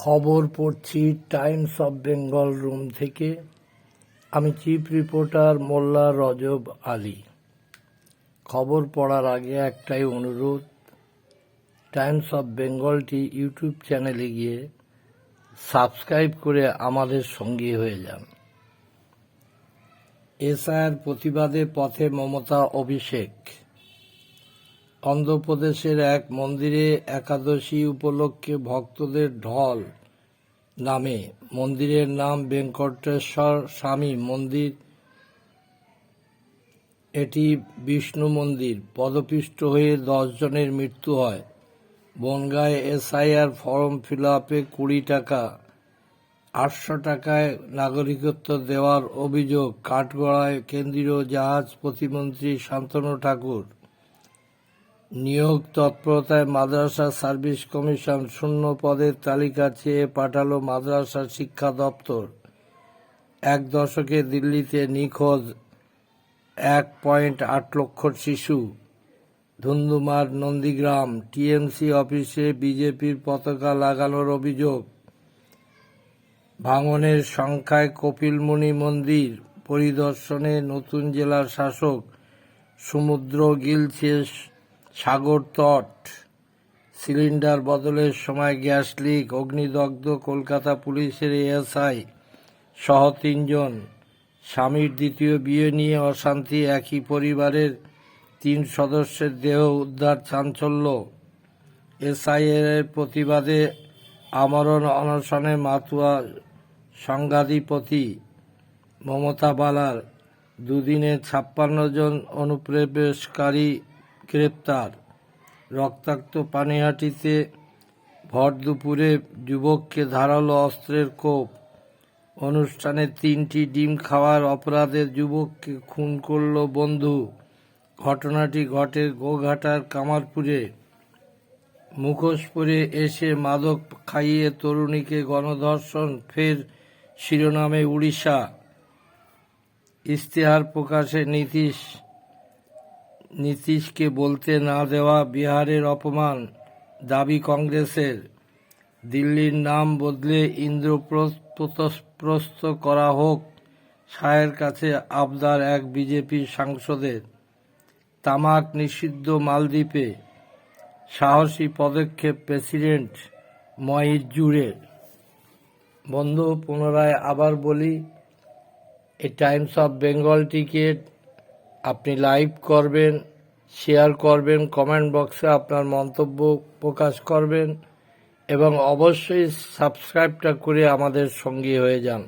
খবর পড়ছি Times of Bengal room থেকে। আমি চিফ রিপোর্টার মোল্লা রজব আলী। খবর পড়ার আগে একটাই অনুরোধ, টাইমস অফ বেঙ্গলটি ইউটিউব চ্যানেলে গিয়ে সাবস্ক্রাইব করে আমাদের সঙ্গী হয়ে যান। এসআইয়ের প্রতিবাদে পথে মমতা অভিষেক। অন্ধ্রপ্রদেশের এক মন্দিরে একাদশী উপলক্ষে ভক্তদের ঢল নামে। মন্দিরের নাম ভেঙ্কটেশ্বর স্বামী মন্দির। এটি বিষ্ণু মন্দির। পদপিষ্ট হয়ে দশ জনের মৃত্যু হয়। বনগাঁয় এসআইআর ফর্ম ফিল আপে কুড়ি টাকা, আটশো টাকায় নাগরিকত্ব দেওয়ার অভিযোগ। কাঠগড়ায় কেন্দ্রীয় জাহাজ প্রতিমন্ত্রী শান্তনু ঠাকুর। নিয়োগ তৎপরতায় মাদ্রাসা সার্ভিস কমিশন শূন্য পদের তালিকা চেয়ে পাঠালো মাদ্রাসা শিক্ষা দপ্তর। এক দশকে দিল্লিতে নিখোঁজ এক পয়েন্ট আট লক্ষ শিশু। ধুন্ধুমার নন্দীগ্রাম টিএমসি অফিসে বিজেপির পতাকা লাগানোর অভিযোগ। ভাঙনের সংখ্যায় কপিলমুনি মন্দির পরিদর্শনে নতুন জেলার শাসক সমুদ্র গিলছে সাগর তট। সিলিন্ডার বদলের সময় গ্যাস লিক, অগ্নিদগ্ধ, কলকাতা পুলিশের এএসআই সহ তিনজন। স্বামীর দ্বিতীয় বিয়ে নিয়ে অশান্তি, একই পরিবারের তিন সদস্যের দেহ উদ্ধার চাঞ্চল্য। এসআইএর প্রতিবাদে আমরণ অনশনে মাতুয়া সংঘাধিপতি মমতা বালার। দুদিনে ছাপ্পান্ন জন অনুপ্রবেশকারী গ্রেপ্তার। রক্তাক্ত পানিহাটিতে ভর দুপুরে যুবককে ধারালো অস্ত্রের কোপ। অনুষ্ঠানে তিনটি ডিম খাওয়ার অপরাধে যুবককে খুন করল বন্ধু। ঘটনাটি ঘটে গোঘাটার কামারপুরে। মুখোশ পরে এসে মাদক খাইয়ে তরুণীকে গণধর্ষণ, ফের শিরোনামে উড়িষ্যা। ইশতেহার প্রকাশে নীতিশ নীতিশকে বলতে না দেওয়া বিহারের অপমান, দাবি কংগ্রেসের। দিল্লির নাম বদলে ইন্দ্রপ্রস্থ করা হোক, শাহের কাছে আবদার এক বিজেপি সাংসদের। তামাক নিষিদ্ধ মালদ্বীপে, সাহসী পদক্ষেপ প্রেসিডেন্ট মহিজুরের বন্ধু, পুনরায় আবার বলি, এ টাইমস অফ বেঙ্গলটিকে আপনি লাইভ করবেন, শেয়ার করবেন, কমেন্ট বক্সে আপনার মন্তব্য প্রকাশ করবেন এবং অবশ্যই সাবস্ক্রাইবটা করে আমাদের সঙ্গী হয়ে যান।